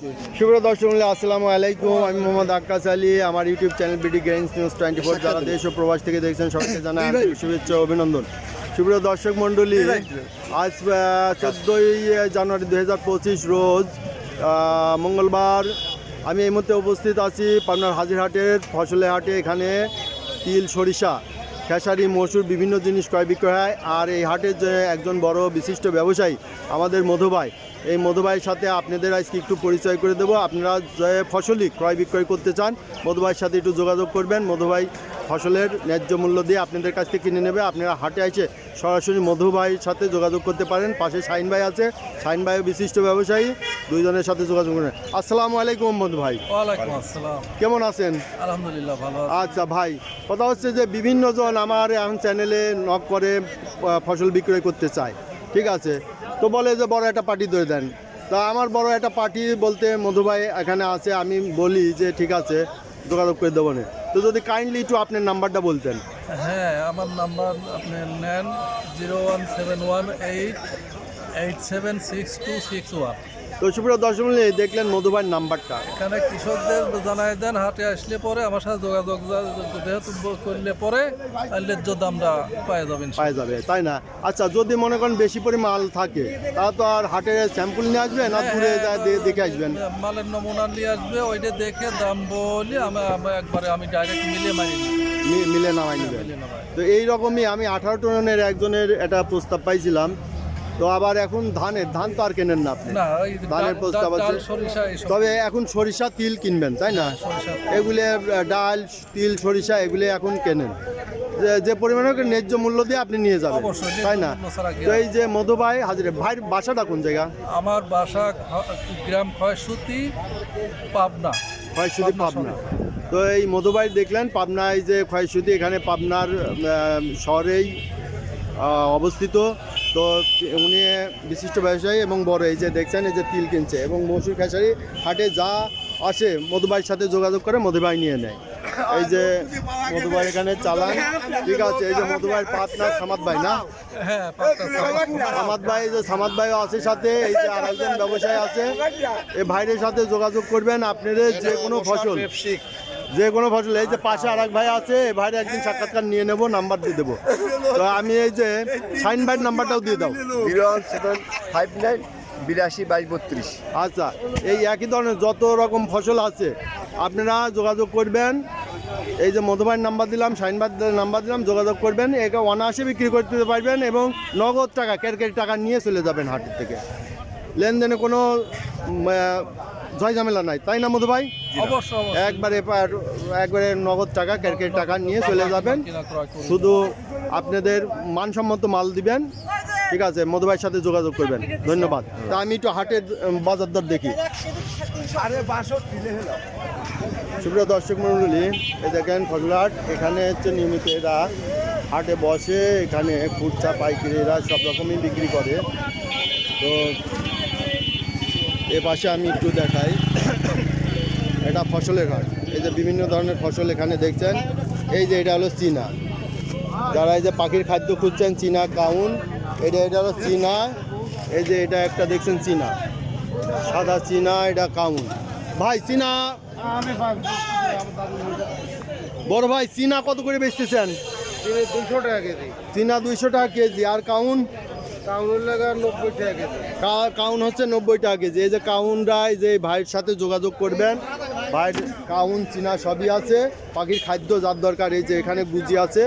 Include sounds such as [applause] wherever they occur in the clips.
শুভ দর্শক আসসালামু আলাইকুম। আমি মোহাম্মদ আক্কাস আলী। আমার ইউটিউব চ্যানেল বিডি গ্রেন্স নিউজ টোয়েন্টি ফোর যারা দেশ ও প্রবাস থেকে দেখছেন সবাইকে [coughs] জানাই শুভেচ্ছা ও অভিনন্দন। সুপ্রিয় দর্শক মণ্ডলী আজ চোদ্দোই জানুয়ারি দু হাজার পঁচিশ রোজ মঙ্গলবার আমি এই মুহূর্তে উপস্থিত আছি পাবনার হাজিরহাটের ফসলের হাটে। এখানে তিল সরিষা খেসারি মসুর বিভিন্ন জিনিস ক্রয় বিক্রয় হয়। আর এই হাটের যে একজন বড় বিশিষ্ট ব্যবসায়ী আমাদের মধুভাই এই মধুভাইয়ের সাথে আপনাদের আজকে একটু পরিচয় করে দেবো। আপনারা যে ফসলই ক্রয় বিক্রয় করতে চান মধুভাইয়ের সাথে একটু যোগাযোগ করবেন। মধুভাই ফসলের ন্যায্য মূল্য দিয়ে আপনাদের কাছ থেকে কিনে নেবে। আপনারা হাটে এসে সরাসরি মধুভাইয়ের সাথে যোগাযোগ করতে পারেন। পাশে শাইন ভাই আছে। শাইন ভাইও বিশিষ্ট ব্যবসায়ী দুইজনের সাথে যোগাযোগ করেন আসসালামু আলাইকুম মধু ভাই ওয়ালাইকুম আসসালাম। কেমন আছেন? আলহামদুলিল্লাহ ভালো আচ্ছা ভাই কথা হচ্ছে যে বিভিন্ন জন আমার এখন চ্যানেলে নক করে ফসল বিক্রয় করতে চায়। ঠিক আছে? তো বলে যে বড় একটা পার্টি ধরে দেন। তা আমার বড় একটা পার্টি বলতে মধুভাই এখানে আছে, আমি বলি যে ঠিক আছে, যোগাযোগ করে দেবো না। তো যদি কাইন্ডলি একটু আপনার নাম্বারটা বলতেন। হ্যাঁ আমার নাম্বার আপনি নেন zero one seven one eight eight seven six two six one. তো সুপ্রিয় দর্শক দেখলেন মধুভাইয়ের নাম্বারটা। এখানে কৃষকদের জানাই দেন হাটে আসলে পরে আমার সাথে যোগাযোগ যেহেতু করলে পরে ন্যায্য দামটা পাওয়া যাবেন পাওয়া যাবে তাই না? আচ্ছা যদি মনে করেন বেশি পরিমাণ থাকে তা তো আর হাটে স্যাম্পল নিয়ে আসবেন না দূরে দেখে আসবেন? মালের নমুনা নিয়ে আসবে ওইটা দেখে দাম বলি আমি একবারে আমি ডাইরেক্ট মিলে মারি মিলে নামাই নেবেন। তো এই রকমই আমি আঠারো টনের একজনের একটা প্রস্তাব পাইছিলাম তো আবার এখন ধানের ধান তো আর কেনেন না আপনি। ধানের প্রস্তাব আছে? তবে এখন সরিষা তিল কিনবেন তাই না? সরিষা এগুলো ডাল তিল সরিষা এগুলো এখন কেনেন। যে- পরিমাণে ন্যায্য মূল্য দিয়ে আপনি নিয়ে যাবেন তাই না? তো এই যে মধু ভাই হাজির ভাইয়ের বাসাটা কোন জায়গা? আমার বাসা গ্রাম ক্ষয়সূতি পাবনা। হয় পাবনা পাবনা। তো এই মধুবাই দেখলেন পাবনায় যে ক্ষয়সূতি এখানে পাবনার শহরেই অবস্থিত। তো উনি বিশিষ্ট ব্যবসায়ী এবং বড় এই যে দেখছেন এই যে তিল কিনছে এবং মসুর খেসারি হাটে যা আসে মধুবাইয়ের সাথে যোগাযোগ করে মধুবাই নিয়ে নেয়। এই যে মধুবাই এখানে চালান ঠিক আছে এই যে মধুবাইয়ের পার্টনার সামাদ ভাই না? হ্যাঁ সামাদ। ভাই যে সামাদ ভাইও আছে সাথে এই যে আরেকজন ব্যবসায়ী আছে এই ভাইয়ের সাথে যোগাযোগ করবেন আপনাদের যে কোনো ফসল। যে কোনো ফসল এই যে পাশে আর এক ভাই আছে এই ভাইয়ের একদিন সাক্ষাৎকার নিয়ে নেব নাম্বার দিয়ে দেবো। তো আমি এই যে সাইন ভাইয়ের নাম্বারটাও দিয়ে দাও। Zero one seven five nine বিরাশি বাইশ বত্রিশ। আচ্ছা এই একই ধরনের যত রকম ফসল আছে আপনারা যোগাযোগ করবেন। এই যে মধুবাইয়ের নাম্বার দিলাম শাইনবাদ নাম্বার দিলাম যোগাযোগ করবেন। একে অনায়াসে বিক্রি করতে পারবেন এবং নগদ টাকা কেরকের টাকা নিয়ে চলে যাবেন হাটের থেকে। লেনদেনে কোনো ঝয় ঝামেলা নাই। তাই না মধু ভাই? একবারে একবারে নগদ টাকা ক্যারকের টাকা নিয়ে চলে যাবেন। শুধু আপনাদের মানসম্মত মাল দিবেন। ঠিক আছে মধু ভাইয়ের সাথে যোগাযোগ করবেন। ধন্যবাদ। তা আমি একটু হাটের বাজার দর দেখি। সুপ্রিয় দর্শক মন্ডলী এই দেখেন ফজলাহাট এখানে হচ্ছে নিয়মিত এরা হাটে বসে এখানে খুচরা পাইকারি এরা সব রকমই বিক্রি করে। তো এ পাশে আমি একটু দেখাই। এটা ফসলের হাট। এই যে বিভিন্ন ধরনের ফসল এখানে দেখছেন। এই যে এটা হলো চীনা। যারা এই যে পাখির খাদ্য খুঁজছেন চীনা কাউন এটা এটা হলো চীনা। এই যে এটা একটা দেখছেন চীনা। সাদা চীনা এটা কাউন। ভাই চীনা। বড় ভাই চীনা কত করে বেচতেছেন? দুশো টাকা কেজি। চীনা দুইশো টাকা কেজি। আর কাউন? কাউন হচ্ছে নব্বই টাকা কেজি। এই যে কাউনরাই যে ভাইয়ের সাথে যোগাযোগ করবেন ভাইয়ের কাউন চীনা সবই আছে পাখির খাদ্য যার দরকার এই যে এখানে গুজি আছে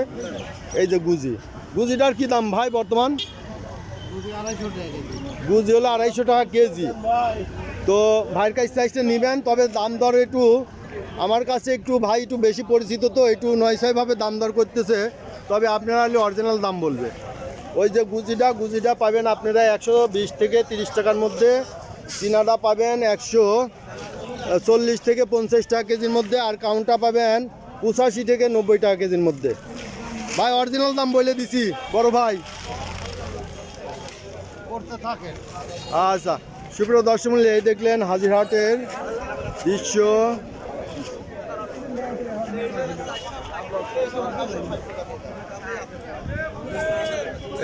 এই যে গুজি। গুজিটার কি দাম ভাই বর্তমান? গুজি হলো আড়াইশো টাকা কেজি। তো ভাইয়ের কাছ থেকে নেবেন তবে দাম দর একটু আমার কাছে একটু ভাই একটু বেশি পরিচিত তো একটু নয়ছয়ভাবে দাম দর করতেছে তবে আপনারা হলে অরিজিনাল দাম বলবে। ওই যে গুজিটা গুজিটা পাবেন আপনারা একশো বিশ থেকে তিরিশ টাকার মধ্যে। চীনাটা পাবেন একশো চল্লিশ থেকে পঞ্চাশ টাকা কেজির মধ্যে আর কাউন্টটা পাবেন পঁচাশি থেকে নব্বই টাকা কেজির মধ্যে। ভাই অরিজিনাল দাম বলে দিছি বড় ভাই। থাকে আচ্ছা সুপ্রিয় দর্শক মূল্য এই দেখলেন হাজিরহাটের দৃশ্য।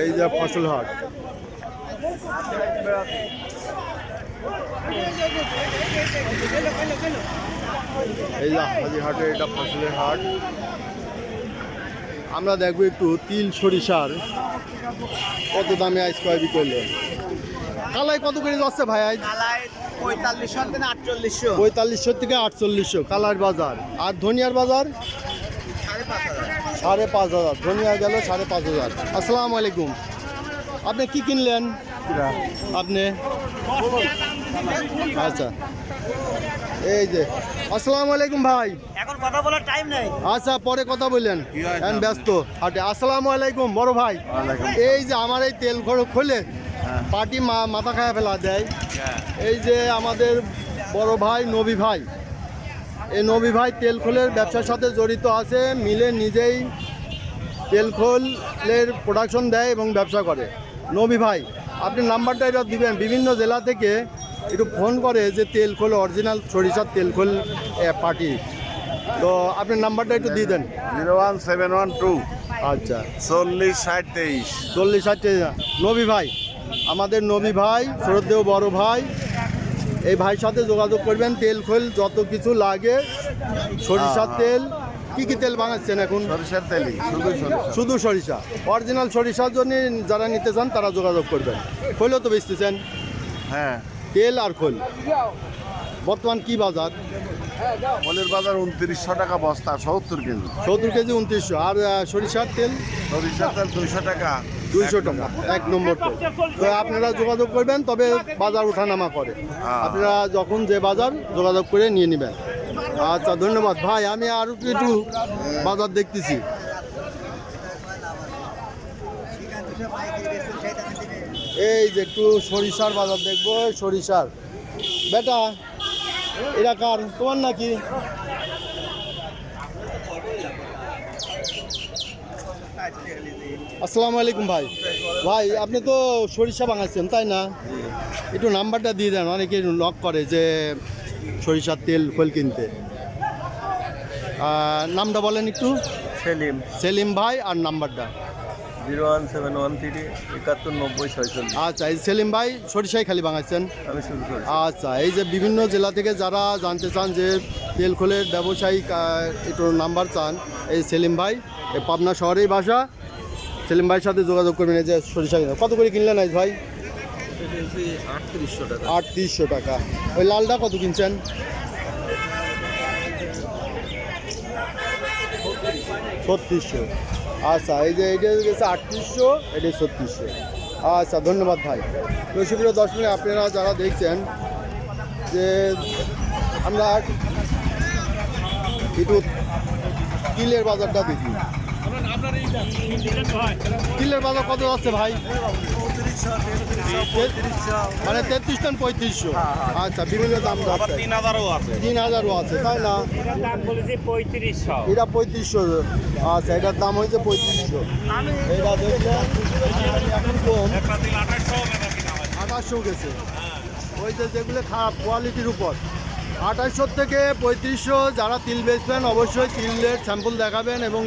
এই যে ফসল হাট। এই যে এটা ফসলের হাট। আমরা দেখব একটু তিল সরিষার কত দামে আইস কয় বিকলে কালাই কত করে যাচ্ছে ভাই আজ পঁয়তাল্লিশশো থেকে আটচল্লিশশো। পঁয়তাল্লিশশো থেকে আটচল্লিশশো কালার বাজার। আর ধনিয়ার বাজার? সাড়ে পাঁচ হাজার। ধনিয়া গেল সাড়ে পাঁচ হাজার। আসসালামু আলাইকুম। আপনি কি কিনলেন? আপনি? আচ্ছা। এই যে। আসসালামু আলাইকুম ভাই। এখন কথা বলার টাইম নেই। আচ্ছা পরে কথা বললেন। এখন ব্যস্ত। হাটে। আসসালামু আলাইকুম বড় ভাই। এই যে আমার এই তেল ঘর খোলে পার্টি মা- মাথা খায়া ফেলা দেয়। এই যে আমাদের বড় ভাই নবী ভাই। এই নবী ভাই তেল খোলের ব্যবসার সাথে জড়িত আছে মিলে নিজেই তেল খোলের প্রোডাকশন দেয় এবং ব্যবসা করে। নবী ভাই আপনি নাম্বারটা এটা দিবেন। বিভিন্ন জেলা থেকে একটু ফোন করে যে তেল খোল অরিজিনাল সরিষার তেল খোল পার্টি তো আপনি নাম্বারটা একটু দিয়ে দেন। Zero one seven one two. আচ্ছা। চল্লিশ ষাট তেইশ। চল্লিশ ষাট তেইশ। নবী ভাই আমাদের নবী ভাই শ্রদ্ধেয় বড় ভাই এই ভাইয়ের সাথে যোগাযোগ করবেন তেল খোল যত কিছু লাগে সরিষার তেল। কি কি তেল বানাচ্ছেন এখন? সরিষার তেলই শুধু সরিষা। সরিষা। অরিজিনাল সরিষার জন্য যারা নিতে চান তারা যোগাযোগ করবেন। খোলও তো বেচতেছেন। হ্যাঁ। তেল আর খোল। বর্তমান কি বাজার? ফলের বাজার উনত্রিশশো টাকা বস্তা সত্তর কেজি। সত্তর কেজি উনত্রিশশো। আর সরিষার তেল? সরিষার তেল দুইশো টাকা। দুইশো টাকা। এক নম্বর তো। আপনারা যোগাযোগ করবেন তবে বাজার ওঠানামা করে। আপনারা যখন যে বাজার যোগাযোগ করে নিয়ে নেবেন। আচ্ছা ধন্যবাদ। ভাই আমি আর একটু বাজার দেখতেছি। এই যে একটু সরিষার বাজার দেখব সরিষার। বেটা এটা কার? তোমার নাকি? আসসালামু আলাইকুম ভাই। ভাই আপনি তো সরিষা বাঙাচ্ছেন তাই না? একটু নাম্বারটা দিয়ে দেন অনেকে লক করে যে সরিষার তেল খোল কিনতে। নামটা বলেন একটু। সেলিম। সেলিম ভাই আর নাম্বারটা। Zero one seven one three একাত্তর নব্বই ছয়চল্লিশ। আচ্ছা এই সেলিম ভাই সরিষাই খালি বাঙাচ্ছেন আমি শুরু করি আচ্ছা এই যে বিভিন্ন জেলা থেকে যারা জানতে চান যে তেল খোলের ব্যবসায়িক একটু নাম্বার চান এই সেলিম ভাই এই পাবনা শহরেই বাসা সেলিম ভাইয়ের সাথে যোগাযোগ করবেন এই যে সরিষা কিনা। কত করে কিনলেন আজ ভাই? আটত্রিশশো টাকা। ওই লালটা কত কিনছেন? ছত্রিশশো। আচ্ছা এই যে এটা গেছে আটত্রিশশো, এটা ছত্রিশশো। আচ্ছা ধন্যবাদ ভাই। তো সুপ্রিয় দর্শক, আপনারা যারা দেখছেন যে আমরা একটু কিলের বাজারটা দেখি। কিলের বাজার কত যাচ্ছে ভাই? মানে তেত্রিশ টন পঁয়ত্রিশশো। আচ্ছা বিভিন্ন দাম তিন হাজারও আছে। তিন হাজারও আছে তাই না? পঁয়ত্রিশশো। এটা পঁয়ত্রিশশো আচ্ছা এটার দাম হয়েছে পঁয়ত্রিশশো। এটা দেখলে আঠাশশো গেছে। ওই যে যেগুলো খারাপ কোয়ালিটির উপর। আঠাশশো থেকে পঁয়ত্রিশশো যারা তিল বেচবেন অবশ্যই তিলের স্যাম্পল দেখাবেন এবং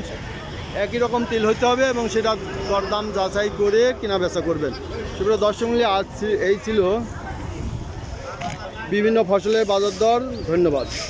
একই রকম তেল হতে হবে এবং সেটা দরদাম যাচাই করে কেনা বেচা করবেন। সেগুলো দর্শক মূল্যে আজ এই ছিল বিভিন্ন ফসলের বাজার দর ধন্যবাদ।